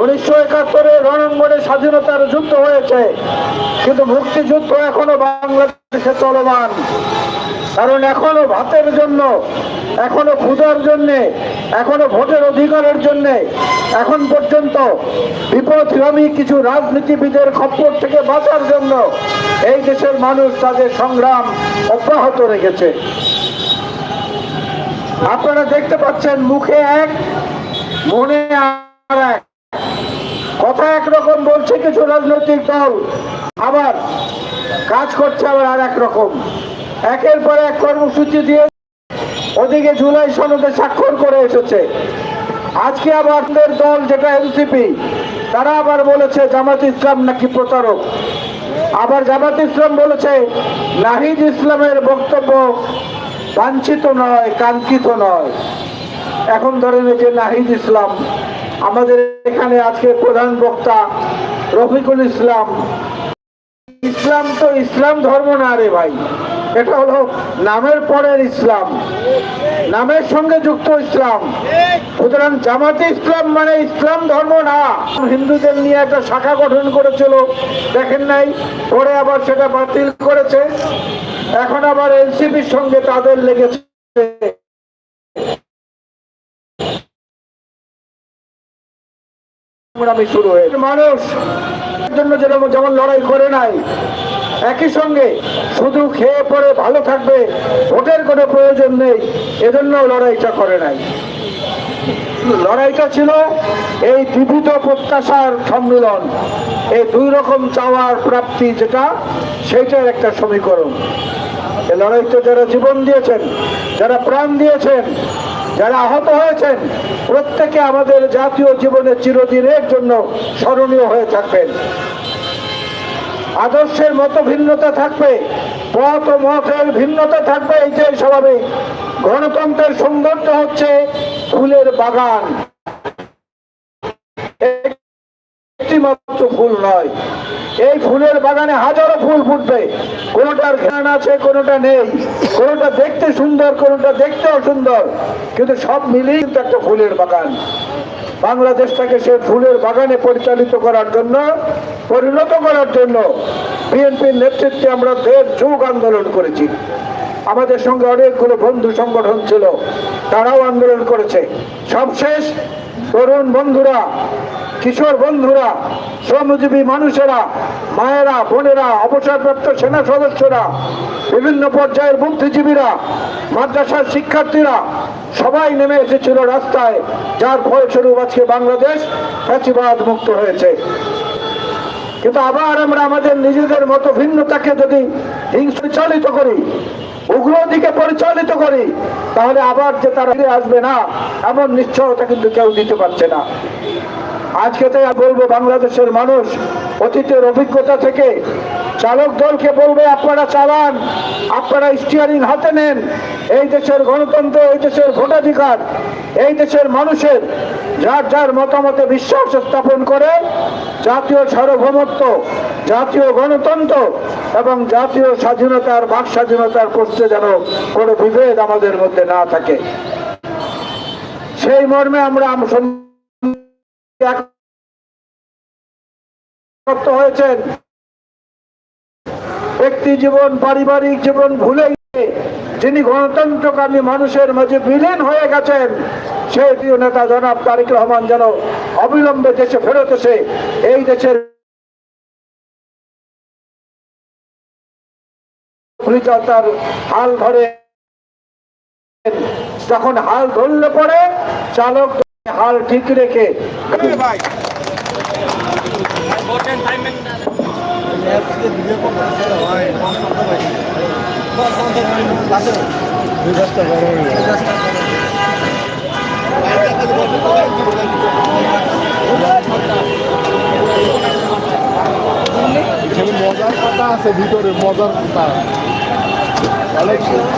উনিশশো একাত্তরে রণাঙ্গনে স্বাধীনতার যুদ্ধ হয়েছে, কিন্তু মুক্তিযুদ্ধ এখনও বাংলাদেশে চলমান। কারণ এখনও ভাতের জন্য, এখনও ক্ষুধার জন্য, এখনও ভোটের অধিকারের জন্য, এখন পর্যন্ত বিপদগামী কিছু রাজনীতিবিদের খপ্পর থেকে বাঁচার জন্য এই দেশের মানুষ তাদের সংগ্রাম অব্যাহত রেখেছে। আপনারা দেখতে পাচ্ছেন মুখে এক, মনে আর এক। কথা একরকম বলছে কিছু রাজনৈতিক দল। আবার কাজ করছে আবার আর এক রকম একের পর এক কর্মসূচি দিয়ে ওদিকে জুলাই সনদে স্বাক্ষর করে এসেছে। আজকে আবার দল যেটা এনসিপি তারা আবার বলেছে জামাত ইসলাম নাকি প্রতারক। আবার জামাত ইসলাম বলেছে নাহিদ ইসলামের বক্তব্য বাঞ্ছিত নয়, কাঙ্ক্ষিত নয়। এখন ধরেন যে নাহিদ ইসলাম আমাদের এখানে আজকে প্রধান বক্তা রফিকুল ইসলাম। ইসলাম তো ইসলাম ধর্ম না রে ভাই, এটা হলো নামের পরের ইসলাম, নামের সঙ্গে যুক্ত ইসলাম। সুতরাং জামাতে ইসলাম মানে ইসলাম ধর্ম না। হিন্দুদের নিয়ে একটা শাখা গঠন করেছিল, দেখেন নাই, পরে আবার সেটা বাতিল করেছে। এখন আবার এনসিপির সঙ্গে তাদের লেগেছে। সংগ্রামী শুরু হয়েছে। মানুষ জন্য যেরকম যেমন লড়াই করে নাই, একই সঙ্গে শুধু খেয়ে পরে ভালো থাকবে, ভোটের কোনো প্রয়োজন নেই এজন্য লড়াইটা করে নাই। লড়াইটা ছিল এই বিবিধ প্রত্যাশার সম্মিলন, এই দুই রকম চাওয়ার প্রাপ্তি যেটা সেটার একটা সমীকরণ। এই লড়াইতে যারা জীবন দিয়েছেন, যারা প্রাণ দিয়েছেন যারা আহত হয়েছেন, প্রত্যেকে আমাদের জাতীয় জীবনে চিরদিনের জন্য স্মরণীয় হয়ে থাকবেন। আদর্শের মতো ভিন্নতা থাকবে, পথ ও মতের ভিন্নতা থাকবে এই যে স্বাভাবিক। গণতন্ত্রের সৌন্দর্য হচ্ছে ফুলের বাগান একটি মাত্র ফুল নয়। এই ফুলের বাগানে হাজারো ফুল ফুটবে। কোনোটার ঘ্রাণ আছে, কোনোটা নেই। কোনোটা দেখতে সুন্দর, কোনোটা দেখতে অসুন্দর কিন্তু সব মিলিয়ে কিন্তু একটা ফুলের বাগান। বাংলাদেশটাকে সে ফুলের বাগানে পরিচালিত করার জন্য, পরিণত করার জন্য বিএনপির নেতৃত্বে আমরা দেড় যুগ আন্দোলন করেছি। আমাদের সঙ্গে অনেকগুলো বন্ধু সংগঠন ছিল, তারাও আন্দোলন করেছে। সবশেষ, তরুণ বন্ধুরা কিশোর বন্ধুরা, শ্রমজীবী মানুষেরা, মায়েরা, বোনেরা, অবসরপ্রাপ্ত সেনা সদস্যরা, বিভিন্ন পর্যায়ের বুদ্ধিজীবীরা, মাদ্রাসার শিক্ষার্থীরা, সবাই নেমে এসেছিল রাস্তায়, যার ফলস্বরূপ আজকে বাংলাদেশ ফ্যাসিবাদ মুক্ত হয়েছে। কিন্তু আবার আমরা আমাদের নিজেদের মতো ভিন্নতাকে যদি হিংসা চালিত করি উগ্র দিকে পরিচালিত করি, তাহলে আবার যে তারা ফিরে আসবে না, এমন নিশ্চয়তা কিন্তু কেউ দিতে পারছে না। আজকে তাই বলব, বাংলাদেশের মানুষ অতীতের অভিজ্ঞতা থেকে চালক দলকে বলবে, আপনারা চালান, আপনারা স্টিয়ারিং হাতে নেন, এই দেশের গণতন্ত্র, এই দেশের ভোটাধিকার, এই দেশের মানুষের যার যার মতামতে বিশ্বাস স্থাপন করে জাতীয় সার্বভৌমত্ব জাতীয় গণতন্ত্র এবং জাতীয় স্বাধীনতার, বাক স্বাধীনতার প্রশ্নে যেন কোনো বিভেদ আমাদের মধ্যে না থাকে। সেই মর্মে আমরা হয়েছেন। ব্যক্তি জীবন, পারিবারিক জীবন ভুলে গিয়ে যিনি গণতন্ত্রকামী মানুষের মাঝে বিলীন হয়ে গেছেন, সেই প্রিয় নেতা জনাব তারিক রহমান যেন অবিলম্বে দেশে ফেরত এসে এই দেশের পরিচর্যার হাল ধরে যখন হাল ধরলে পরে চালক হাল ঠিক রেখে মজার কথা আছে ভিতরে মজার কথা Alexis.